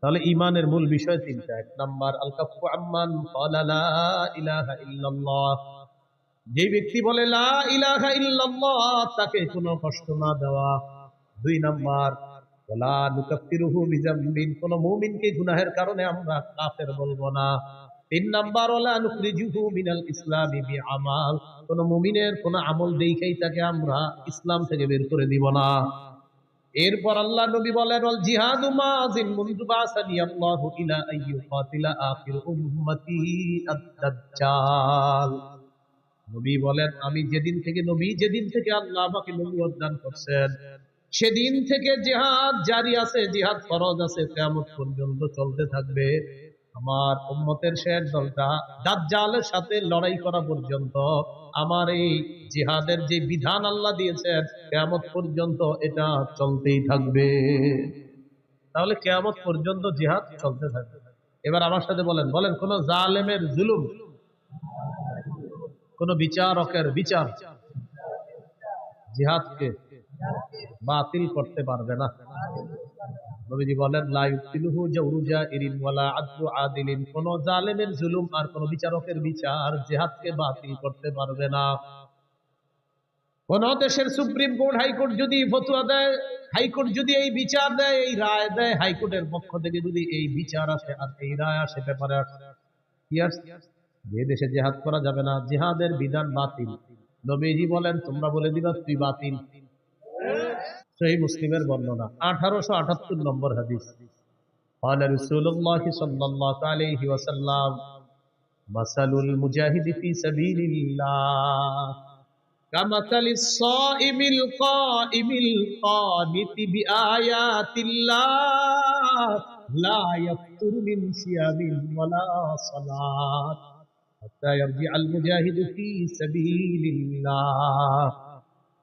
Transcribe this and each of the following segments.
তাহলে ইমানের মূল বিষয় তিনটা। এক নাম্বার যে ব্যক্তি বলে তাকে কোনো কষ্ট না দেওয়া। দুই নাম্বার গুনাহের কারণে আমরা কাফের বলব না। তিন নাম্বার তাকে আমরা ইসলাম থেকে বের করে দিব না। এরপর আল্লাহ নবী বলেন অল জিহাদু মাযিন মুনতুবাসানি আল্লাহু ইলা আইয়ুকাতিলা আখির উম্মতি আদ-দাজ্জাল। নবী বলেন, আমি যেদিন থেকে, নবী যেদিন থেকে আল্লাহ আমাকে নবুয়ত দান করছেন, সেদিন থেকে জিহাদ জারি আছে, জিহাদ ফরজ আছে, কিয়ামত পর্যন্ত চলতে থাকবে। আমার উম্মতের শেষ দলটা দাজ্জালের সাথে লড়াই করা পর্যন্ত, আমার এই জিহাদের যে বিধান আল্লাহ দিয়েছেন, কিয়ামত পর্যন্ত এটা চলতেই থাকবে। তাহলে কিয়ামত পর্যন্ত জিহাদ চলতে থাকবে। এবার আমার সাথে বলেন বলেন, কোন জালেমের জুলুম, কোন বিচারকের বিচার জিহাদকে বাতিল করতে পারবে না। নবীজি বলেন, লা ইউতিলুহু ইরিন ওয়ালা আদলু আদিলিন। কোন জালেমের জুলুম আর কোন বিচারকের বিচার জিহাদকে বাতিল করতে পারবে না। কোন দেশের সুপ্রিম কোর্ট হাইকোর্ট যদি ফতুয়া দেয়, হাইকোর্ট যদি এই বিচার দেয়, এই রায় দেয়, হাইকোর্টের পক্ষ থেকে যদি এই বিচার আসে আর এই রায় আসে আসে? যে দেশে জেহাদ করা যাবে না। জেহাদের বিধান বাতিল। নবীজি বলেন, তোমরা বলে দিবা তুই বাতিল। সেই মুসলিমের বর্ণনা আঠারোশো আটাত্তর নম্বর হাদিস قال رسول الله صلى الله عليه وسلم مثل المجاهد في سبيل الله كمثل الصائم القائم القانت بآيات الله لا يفتر من صيام ولا صلاة حتى يرجع المجاهد في سبيل الله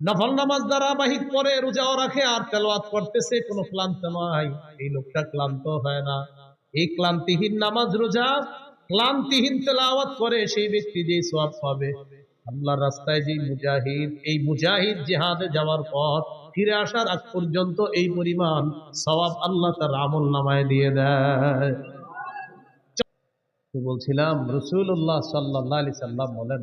নফল নামাজ ধারাবাহিক পরে রোজাও রাখে আর তেলাওয়াত করতেছে, কোনো ক্লান্ত নয় এই লোকটা ক্লান্ত হয় না। এই ক্লান্তিহীন নামাজ রোজা, ক্লান্তিহীন তেলাওয়াত করে সেই ব্যক্তি যে সওয়াব পাবে। আল্লাহর রাস্তায় যে মুজাহিদ, এই মুজাহিদ জিহাদে যাওয়ার পর ফিরে আসার আগ পর্যন্ত এই পরিমাণ সওয়াব আল্লাহ তার আমল নামায় দিয়ে দেয়। বলছিলাম রসুল্লাহ সাল্লাহ আলি সাল্লাম বলেন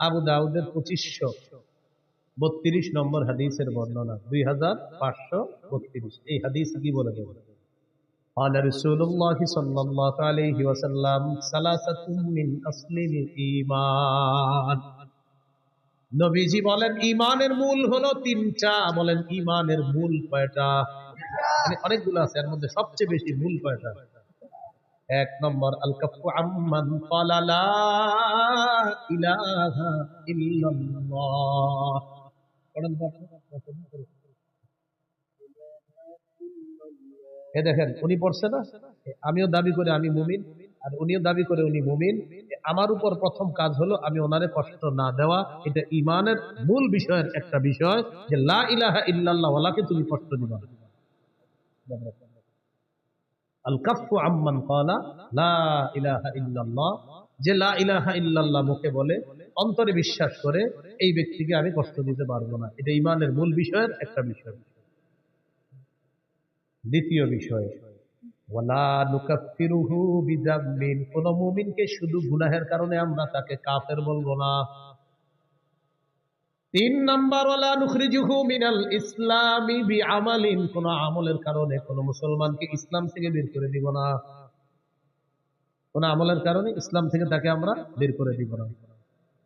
আবু দাউদের পঁচিশশো বত্রিশ নম্বর হাদিসের বর্ণনা দুই হাজার পাঁচশো বত্রিশ এই হাদিস কি বলে দেব قال رسول الله صلى الله عليه وسلم ثلاثة من أصل الإيمان নবীজি বলেন ইমানের মূল হলো তিনটা বলেন ইমানের মূল কয়টা মানে অনেকগুলো আছে এর মধ্যে সবচেয়ে বেশি মূল কয়টা এক নম্বর আল কাফু আম্মান ক্বালা লা এ দেখেন, উনি পড়ছে না? আমিও দাবি করে আমি মুমিন, আর উনিও দাবি করে উনি মুমিন। আমার উপর প্রথম কাজ হলো আমি ওনারে কষ্ট না দেওয়া। এটা ইমানের মূল বিষয়ের একটা বিষয় যে লা ইলাহা ইল্লাল্লাহ ওয়ালাকে তুমি কষ্ট দিবা। আল কাফু আম্মান ক্বালা, লা ইলাহা ইল্লাল্লাহ। যে লা ইলাহা ইল্লাল্লাহ মুখে বলে, অন্তরে বিশ্বাস করে, এই ব্যক্তিকে আমি কষ্ট দিতে পারব না। এটা ইমানের মূল বিষয়ের একটা বিষয়। দ্বিতীয় বিষয় কোন মুমিনকে শুধু গুনাহের কারণে আমরা তাকে কাফের বলব না। তিন নাম্বার, ওয়ালা নুখরিজুহু মিনাল ইসলামি বিআমালিন। কোন আমলের কারণে কোন মুসলমানকে ইসলাম থেকে বের করে দিব না। কোন আমলের কারণে ইসলাম থেকে তাকে আমরা বের করে দিব না।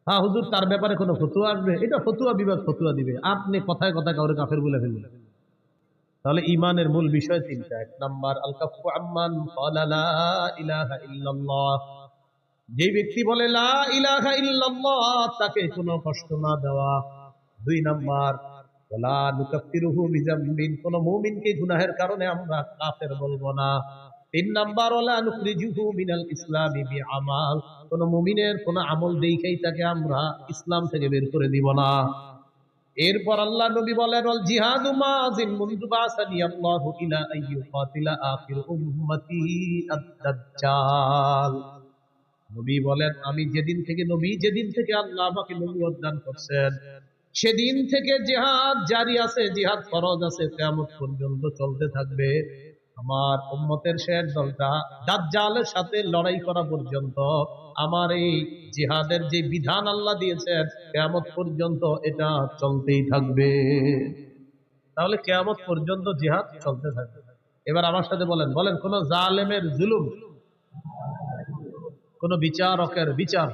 হ্যাঁ হুজুর, তার ব্যাপারে কোনো ফতুয়া আসবে? এটা ফতুয়া বিভাগ ফতুয়া দিবে। আপনি কথায় কথায় কাউরে কাফের বলে ফেলবেন তাহলে ইমানের মূল বিষয় তিনটা। এক নাম্বার যে ব্যক্তি বলে তাকে কোনো কষ্ট না দেওয়া। দুই নাম্বার কোন মুমিনকে গুনাহের কারণে আমরা কাফের বলব না। তিন নাম্বার ওয়ালা নুখরিজুহু মিনাল ইসলামি কোন মুমিনের কোন আমল তাকে আমরা ইসলাম থেকে বের করে দিব না। এরপর আল্লাহ নবী বলেন, ওয়াল জিহাদু মাযিন আল্লাহু ইলা আখির উম্মতি আদ-দাজ্জাল। নবী বলেন, আমি যেদিন থেকে নবী, যেদিন থেকে আল্লাহ আমাকে নবুয়ত দান করছেন, সেদিন থেকে জিহাদ জারি আছে, জিহাদ ফরজ আছে, কিয়ামত পর্যন্ত চলতে থাকবে। আমার উম্মতের শেষ দলটা দাজ্জালের সাথে লড়াই করা পর্যন্ত, আমার এই জিহাদের যে বিধান আল্লাহ দিয়েছেন, কিয়ামত পর্যন্ত এটা চলতেই থাকবে। তাহলে কিয়ামত পর্যন্ত জিহাদ চলতে থাকবে। এবার আমার সাথে বলেন বলেন, কোন জালেমের জুলুম, কোন বিচারকের বিচার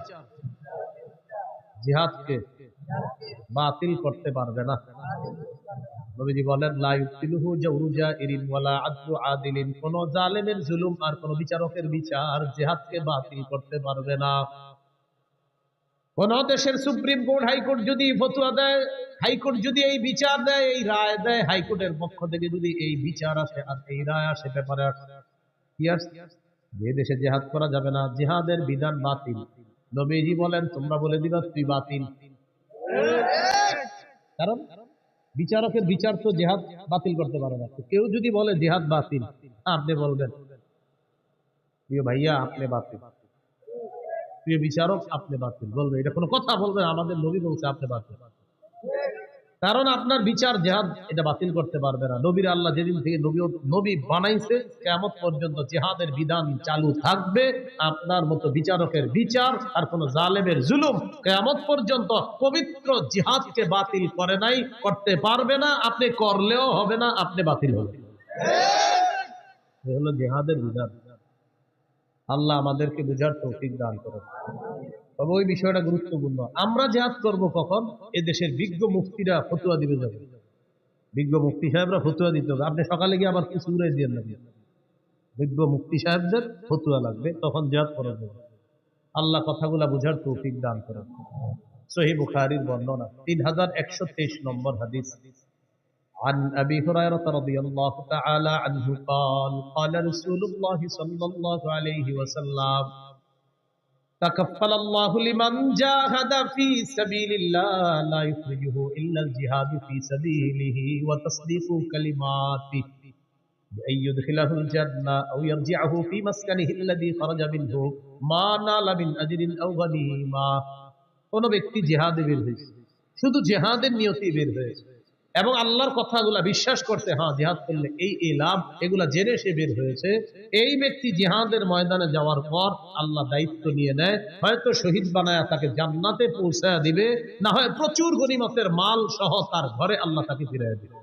জিহাদকে বাতিল করতে পারবে না। নবীজি বলেন, লা ইউতিলুহু ইরিন ওয়ালা আদলু আদিলিন। কোন জালেমের জুলুম আর কোন বিচারকের বিচার জিহাদকে বাতিল করতে পারবে না। কোন দেশের সুপ্রিম কোর্ট হাইকোর্ট যদি ফতুয়া দেয়, হাইকোর্ট যদি এই বিচার দেয়, এই রায় দেয়, হাইকোর্টের পক্ষ থেকে যদি এই বিচার আসে আর এই রায় আসে আসে যে দেশে জেহাদ করা যাবে না, জিহাদের বিধান বাতিল। নবীজি বলেন, তোমরা বলে দিবা, তুই বাতিল। কারণ বিচারকের বিচার তো জেহাদ বাতিল করতে পারে না। কেউ যদি বলে জেহাদ বাতিল, আপনি বলবেন? প্রিয় ভাইয়া, আপনি বাতিল। প্রিয় বিচারক, আপনি বাতিল। বলবে এটা কোনো কথা বলবেন আমাদের নবী বলছে আপনি বাতিল। কারণ আপনার বিচার জেহাদ এটা বাতিল করতে পারবে না। নবীর আল্লাহ যেদিন থেকে নবী নবী বানাইছে কেমন পর্যন্ত জেহাদের বিধান চালু থাকবে। আপনার মতো বিচারকের বিচার আর কোন জালেমের জুলুম কেমন পর্যন্ত পবিত্র জিহাদকে বাতিল করে নাই, করতে পারবে না। আপনি করলেও হবে না, আপনি বাতিল হবেন। এ হলো জেহাদের বিধান। আল্লাহ আমাদেরকে বুঝার তৌফিক দান করেন। তবে ওই বিষয়টা গুরুত্বপূর্ণ। আমরা জেহাদ করব কখন? এ দেশের বিজ্ঞ মুক্তিরা ফতুয়া দিবে যাবে। বিজ্ঞ মুক্তি সাহেবরা ফতুয়া দিতে হবে। আপনি সকালে গিয়ে আবার কিছু উড়াই দিয়ে লাগবে বিজ্ঞ মুক্তি সাহেবদের ফতুয়া লাগবে। তখন জেহাদ করা যাবে আল্লাহ কথাগুলা বুঝার তৌফিক দান করেন। সহি বুখারির বর্ণনা। তিন হাজার একশো তেইশ নম্বর হাদিস। عن أبي هريرة رضي الله تعالى عنه قال قال رسول الله صلى الله عليه وسلم تكفل الله لمن جاهد في سبيل الله لا يخرجه إلا الجهاد في سبيله وتصديق كلماته بأن يدخله الجنة أو يرجعه في مسكنه الذي خرج منه ما نال من أجر أو غنيمة কোন ব্যক্তি জেহাদে বের হয়েছে শুধু জেহাদের নিয়তি বের হয়েছে এবং আল্লাহর কথাগুলা বিশ্বাস করতে হ্যাঁ জিহাদ করলে এই এই লাভ এগুলা জেনে সে বের হয়েছে এই ব্যক্তি জিহাদের ময়দানে যাওয়ার পর আল্লাহ দায়িত্ব নিয়ে নেয় হয়তো শহীদ বানায় তাকে জান্নাতে পৌঁছায় দিবে না হয় প্রচুর গরিমতের মাল সহ তার ঘরে আল্লাহ তাকে ফিরিয়ে দিবে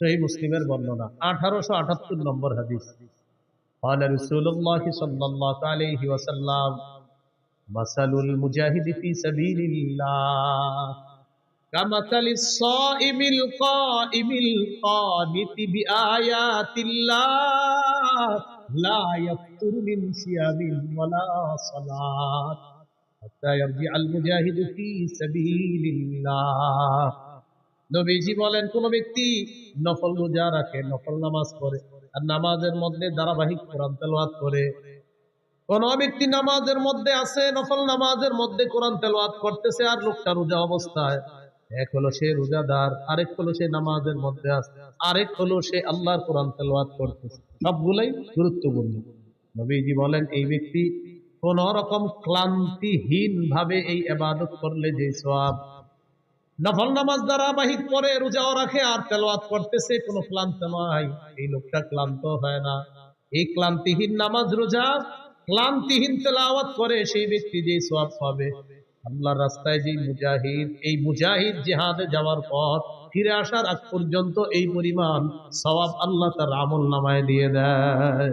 সেই মুসলিমের বর্ণনা আঠারোশো আটাত্তর নম্বর হাদিস قال رسول الله صلى الله عليه وسلم مثل المجاهد في سبيل الله كمثل الصائم القائم القانت بآيات الله لا يفطر من صيام ولا صلاة حتى يرجع المجاهد في سبيل الله নবীজি বলেন কোন ব্যক্তি নফল রোজা রাখে নফল নামাজ পড়ে আর নামাজের মধ্যে ধারাবাহিক কোরআন তেলাওয়াত করে কোন ব্যক্তি নামাজের মধ্যে আছে নফল নামাজের মধ্যে কোরআন তেলাওয়াত করতেছে আর লোকটা রোজা অবস্থায় এক হলো সে রোজাদার, আরেক হলো সে নামাজের মধ্যে আছে আরেক হলো সে আল্লাহর কোরআন তেলাওয়াত করতেছে। সবগুলাই গুরুত্বপূর্ণ। নবীজি বলেন, এই ব্যক্তি কোন রকম ক্লান্তিহীন ভাবে এই এবাদত করলে যে সব নফল নামাজ ধারাবাহিক পরে রোজাও রাখে আর তেলাওয়াত করতেছে, কোনো ক্লান্ত নয়। এই লোকটা ক্লান্ত হয় না। এই ক্লান্তিহীন নামাজ রোজা, ক্লান্তিহীন তেলাওয়াত করে সেই ব্যক্তি যে সব পাবে। আল্লাহর রাস্তায় যে মুজাহিদ, এই মুজাহিদ জেহাদে যাওয়ার পর ফিরে আসার আগ পর্যন্ত এই পরিমাণ সবাব আল্লাহ তার আমল নামায় দিয়ে দেয়।